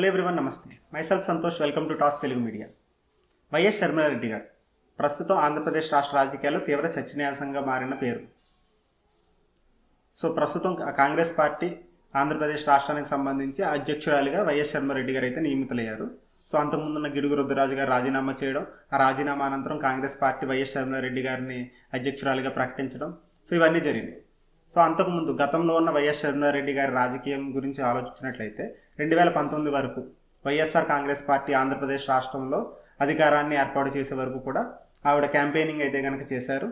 Hello everyone నమస్తే. Myself Santosh welcome to toss Telugu media. YS Sharmareddy గారు ప్రస్తుతం ఆంధ్రప్రదేశ్ రాష్ట్ర రాజకీయాల్లో తీవ్ర చర్చనీయాంశంగా మారిన పేరు. సో ప్రస్తుతం కాంగ్రెస్ పార్టీ ఆంధ్రప్రదేశ్ రాష్ట్రానికి సంబంధించి అధ్యక్షురాలిగా వైఎస్ శర్మారెడ్డి గారు అయితే నియమితులయ్యారు. సో అంతకుముందున్న గిడుగు రుద్రరాజు గారు రాజీనామా చేయడం ఆ రాజీనామా అనంతరం కాంగ్రెస్ పార్టీ వైఎస్ శర్మారెడ్డి గారిని అధ్యక్షురాలిగా ప్రకటించడం సో ఇవన్నీ జరిగినాయి. సో అంతకుముందు గతంలో ఉన్న వైఎస్ శర్మారెడ్డి గారి రాజకీయం గురించి ఆలోచించినట్లయితే రెండు వేల పంతొమ్మిది వరకు వైఎస్ఆర్ కాంగ్రెస్ పార్టీ ఆంధ్రప్రదేశ్ రాష్ట్రంలో అధికారాన్ని ఏర్పాటు చేసే వరకు కూడా ఆవిడ క్యాంపెయినింగ్ అయితే కనుక చేశారు.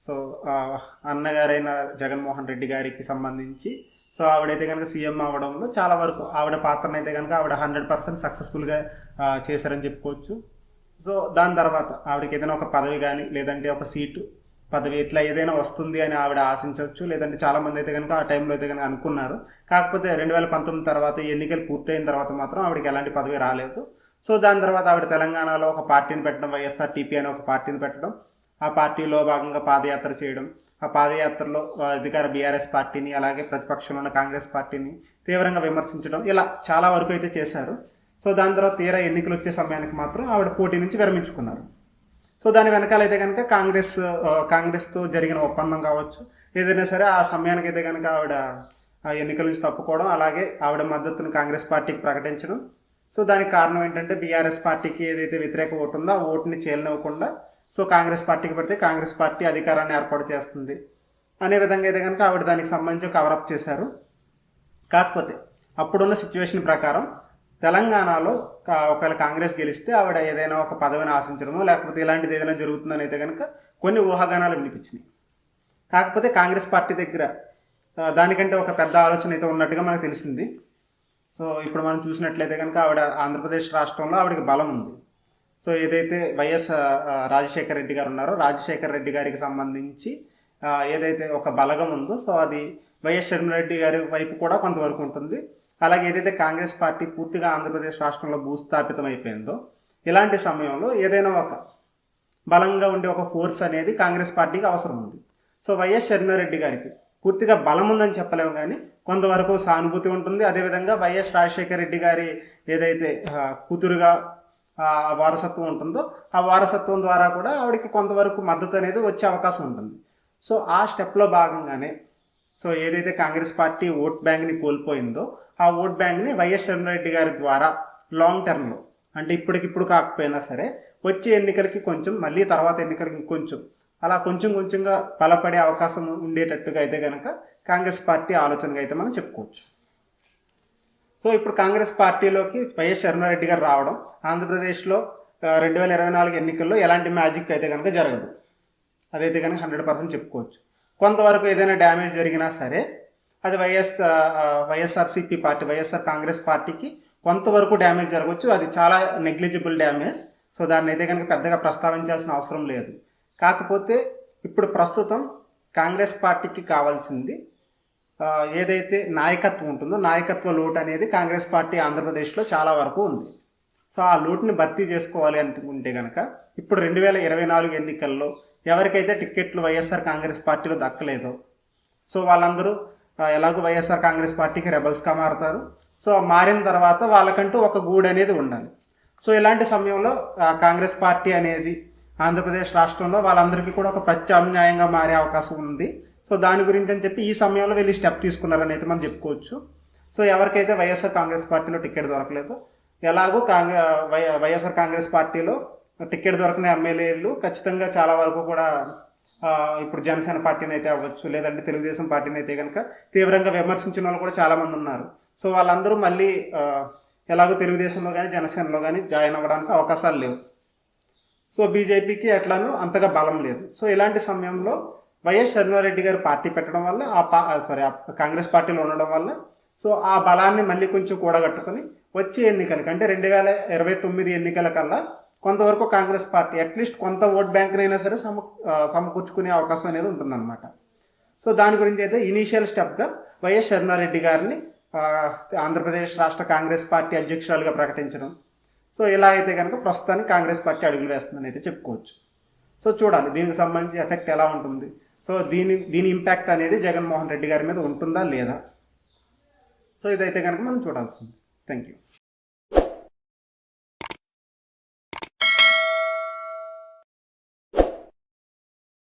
సో అన్నగారైన జగన్మోహన్ రెడ్డి గారికి సంబంధించి సో ఆవిడైతే కనుక సీఎం అవడంలో చాలా వరకు ఆవిడ పాత్రను అయితే కనుక ఆవిడ హండ్రెడ్ పర్సెంట్ సక్సెస్ఫుల్గా చేశారని చెప్పుకోవచ్చు. సో దాని తర్వాత ఆవిడకి ఏదైనా ఒక పదవి కానీ లేదంటే ఒక సీటు పదవి ఇట్లా ఏదైనా వస్తుంది అని ఆవిడ ఆశించవచ్చు. లేదంటే చాలా మంది అయితే కనుక ఆ టైంలో అయితే కనుక అనుకున్నారు. కాకపోతే రెండు వేల పంతొమ్మిది తర్వాత ఎన్నికలు పూర్తయిన తర్వాత మాత్రం ఆవిడకి ఎలాంటి పదవి రాలేదు. సో దాని తర్వాత ఆవిడ తెలంగాణలో ఒక పార్టీని పెట్టడం వైఎస్ఆర్ టీపీ అనే ఒక పార్టీని పెట్టడం ఆ పార్టీలో భాగంగా పాదయాత్ర చేయడం ఆ పాదయాత్రలో అధికార బీఆర్ఎస్ పార్టీని అలాగే ప్రతిపక్షంలో ఉన్న కాంగ్రెస్ పార్టీని తీవ్రంగా విమర్శించడం ఇలా చాలా వరకు అయితే చేశారు. సో దాని తర్వాత తీరా ఎన్నికలు వచ్చే సమయానికి మాత్రం ఆవిడ పోటీ నుంచి విరమించుకున్నారు. సో దాని వెనకాల అయితే కనుక కాంగ్రెస్ కాంగ్రెస్తో జరిగిన ఒప్పందం కావచ్చు. ఏదైనా సరే ఆ సమయానికి అయితే కనుక ఆవిడ ఆ ఎన్నికల నుంచి తప్పుకోవడం అలాగే ఆవిడ మద్దతును కాంగ్రెస్ పార్టీకి ప్రకటించడం. సో దానికి కారణం ఏంటంటే బీఆర్ఎస్ పార్టీకి ఏదైతే వ్యతిరేక ఓటు ఉందో ఆ ఓటుని చేయనివ్వకుండా సో కాంగ్రెస్ పార్టీకి పెడితే కాంగ్రెస్ పార్టీ అధికారాన్ని ఏర్పాటు చేస్తుంది. అనే విధంగా అయితే కనుక ఆవిడ దానికి సంబంధించి కవరప్ చేశారు. కాకపోతే అప్పుడున్న సిచ్యువేషన్ ప్రకారం తెలంగాణలో కా- ఒకవేళ కాంగ్రెస్ గెలిస్తే ఆవిడ ఏదైనా ఒక పదవిని ఆశించడమో లేకపోతే ఇలాంటిది ఏదైనా జరుగుతుందని అయితే కనుక కొన్ని ఊహాగానాలు వినిపించినాయి. కాకపోతే కాంగ్రెస్ పార్టీ దగ్గర దానికంటే ఒక పెద్ద ఆలోచన అయితే ఉన్నట్టుగా మనకు తెలిసింది. సో ఇప్పుడు మనం చూసినట్లయితే కనుక ఆవిడ ఆంధ్రప్రదేశ్ రాష్ట్రంలో ఆవిడకి బలం ఉంది. సో ఏదైతే వైఎస్ రాజశేఖర్ రాజశేఖర రెడ్డి గారు ఉన్నారో రాజశేఖర రెడ్డి గారికి సంబంధించి ఏదైతే ఒక బలగం ఉందో సో అది వైఎస్ రెడ్డి గారి వైపు కూడా కొంతవరకు ఉంటుంది. అలాగే ఏదైతే కాంగ్రెస్ పార్టీ పూర్తిగా ఆంధ్రప్రదేశ్ రాష్ట్రంలో భూస్థాపితం అయిపోయిందో ఇలాంటి సమయంలో ఏదైనా ఒక బలంగా ఉండే ఒక ఫోర్స్ అనేది కాంగ్రెస్ పార్టీకి అవసరం ఉంది. సో వైఎస్ షర్మిలారెడ్డి గారికి పూర్తిగా బలం ఉందని చెప్పలేము కానీ కొంతవరకు సానుభూతి ఉంటుంది. అదేవిధంగా వైఎస్ రాజశేఖర రెడ్డి గారి ఏదైతే కూతురుగా వారసత్వం ఉంటుందో ఆ వారసత్వం ద్వారా కూడా ఆవిడకి కొంతవరకు మద్దతు అనేది వచ్చే అవకాశం ఉంటుంది. సో ఆ స్టెప్లో భాగంగానే సో ఏదైతే కాంగ్రెస్ పార్టీ ఓట్ బ్యాంక్ని కోల్పోయిందో ఆ ఓట్ బ్యాంక్ని వైఎస్ రెడ్డి గారి ద్వారా లాంగ్ టర్మ్లో అంటే ఇప్పటికిప్పుడు కాకపోయినా సరే వచ్చే ఎన్నికలకి కొంచెం మళ్ళీ తర్వాత ఎన్నికలకి ఇంకొంచెం అలా కొంచెం కొంచెంగా బలపడే అవకాశం ఉండేటట్టుగా అయితే కనుక కాంగ్రెస్ పార్టీ ఆలోచనగా అయితే మనం చెప్పుకోవచ్చు. సో ఇప్పుడు కాంగ్రెస్ పార్టీలోకి వైఎస్ శర్మారెడ్డి గారు రావడం ఆంధ్రప్రదేశ్లో రెండు వేల ఇరవై నాలుగు ఎన్నికల్లో ఎలాంటి మ్యాజిక్ అయితే కనుక జరగదు. అదైతే కనుక హండ్రెడ్ పర్సెంట్ చెప్పుకోవచ్చు. కొంతవరకు ఏదైనా డ్యామేజ్ జరిగినా సరే అది YS YSRCP party YSR Congress పార్టీకి కొంతవరకు డ్యామేజ్ జరగవచ్చు. అది చాలా నెగ్లిజిబుల్ డ్యామేజ్. సో దాన్ని అయితే కనుక పెద్దగా ప్రస్తావించాల్సిన అవసరం లేదు. కాకపోతే ఇప్పుడు ప్రస్తుతం కాంగ్రెస్ పార్టీకి కావాల్సింది ఏదైతే నాయకత్వం ఉంటుందో నాయకత్వ లోటు అనేది కాంగ్రెస్ పార్టీ ఆంధ్రప్రదేశ్లో చాలా వరకు ఉంది. సో ఆ లోటుని భర్తీ చేసుకోవాలి అనుకుంటే కనుక ఇప్పుడు రెండు వేల ఇరవై నాలుగు ఎన్నికల్లో ఎవరికైతే టిక్కెట్లు వైఎస్ఆర్ కాంగ్రెస్ పార్టీలో దక్కలేదో సో వాళ్ళందరూ ఎలాగో వైఎస్ఆర్ కాంగ్రెస్ పార్టీకి రెబల్స్గా మారుతారు. సో మారిన తర్వాత వాళ్ళకంటూ ఒక గూడు అనేది ఉండాలి. సో ఇలాంటి సమయంలో కాంగ్రెస్ పార్టీ అనేది ఆంధ్రప్రదేశ్ రాష్ట్రంలో వాళ్ళందరికీ కూడా ఒక ప్రత్యామ్నాయంగా మారే అవకాశం ఉంది. సో దాని గురించి అని చెప్పి ఈ సమయంలో వీళ్ళు స్టెప్ తీసుకున్నారని అయితే మనం చెప్పుకోవచ్చు. సో ఎవరికైతే వైఎస్ఆర్ కాంగ్రెస్ పార్టీలో టికెట్ దొరకలేదో ఎలాగో కాంగ్రె వై వైఎస్ఆర్ కాంగ్రెస్ పార్టీలో టికెట్ దొరకని ఎమ్మెల్యేలు ఖచ్చితంగా చాలా వరకు కూడా ఇప్పుడు జనసేన పార్టీని అయితే అవ్వచ్చు లేదంటే తెలుగుదేశం పార్టీని అయితే కనుక తీవ్రంగా విమర్శించిన వాళ్ళు కూడా చాలా మంది ఉన్నారు. సో వాళ్ళందరూ మళ్ళీ ఎలాగో తెలుగుదేశంలో కానీ జనసేనలో కానీ జాయిన్ అవ్వడానికి అవకాశాలు లేవు. సో బీజేపీకి ఎట్లానూ అంతగా బలం లేదు. సో ఇలాంటి సమయంలో వైఎస్ శర్మారెడ్డి గారు పార్టీ పెట్టడం వల్ల ఆ పా సారీ ఆ కాంగ్రెస్ పార్టీలో ఉండడం వల్ల సో ఆ బలాన్ని మళ్ళీ కొంచెం కూడగట్టుకొని వచ్చే ఎన్నికలకి అంటే రెండు వేల ఇరవై తొమ్మిది ఎన్నికల కల్లా కొంతవరకు కాంగ్రెస్ పార్టీ అట్లీస్ట్ కొంత ఓట్ బ్యాంక్నైనా సరే సమ సమకూర్చుకునే అవకాశం అనేది ఉంటుందన్నమాట. సో దాని గురించి అయితే ఇనీషియల్ స్టెప్గా వైఎస్ శర్మారెడ్డి గారిని ఆంధ్రప్రదేశ్ రాష్ట్ర కాంగ్రెస్ పార్టీ అధ్యక్షురాలుగా ప్రకటించడం. సో ఇలా అయితే కనుక ప్రస్తుతానికి కాంగ్రెస్ పార్టీ అడుగులు వేస్తుందని అయితే చెప్పుకోవచ్చు. సో చూడాలి దీనికి సంబంధించి ఎఫెక్ట్ ఎలా ఉంటుంది? సో దీని దీని ఇంపాక్ట్ అనేది జగన్మోహన్ రెడ్డి గారి మీద ఉంటుందా లేదా? సో ఇదైతే కనుక మనం చూడాల్సింది. Thank you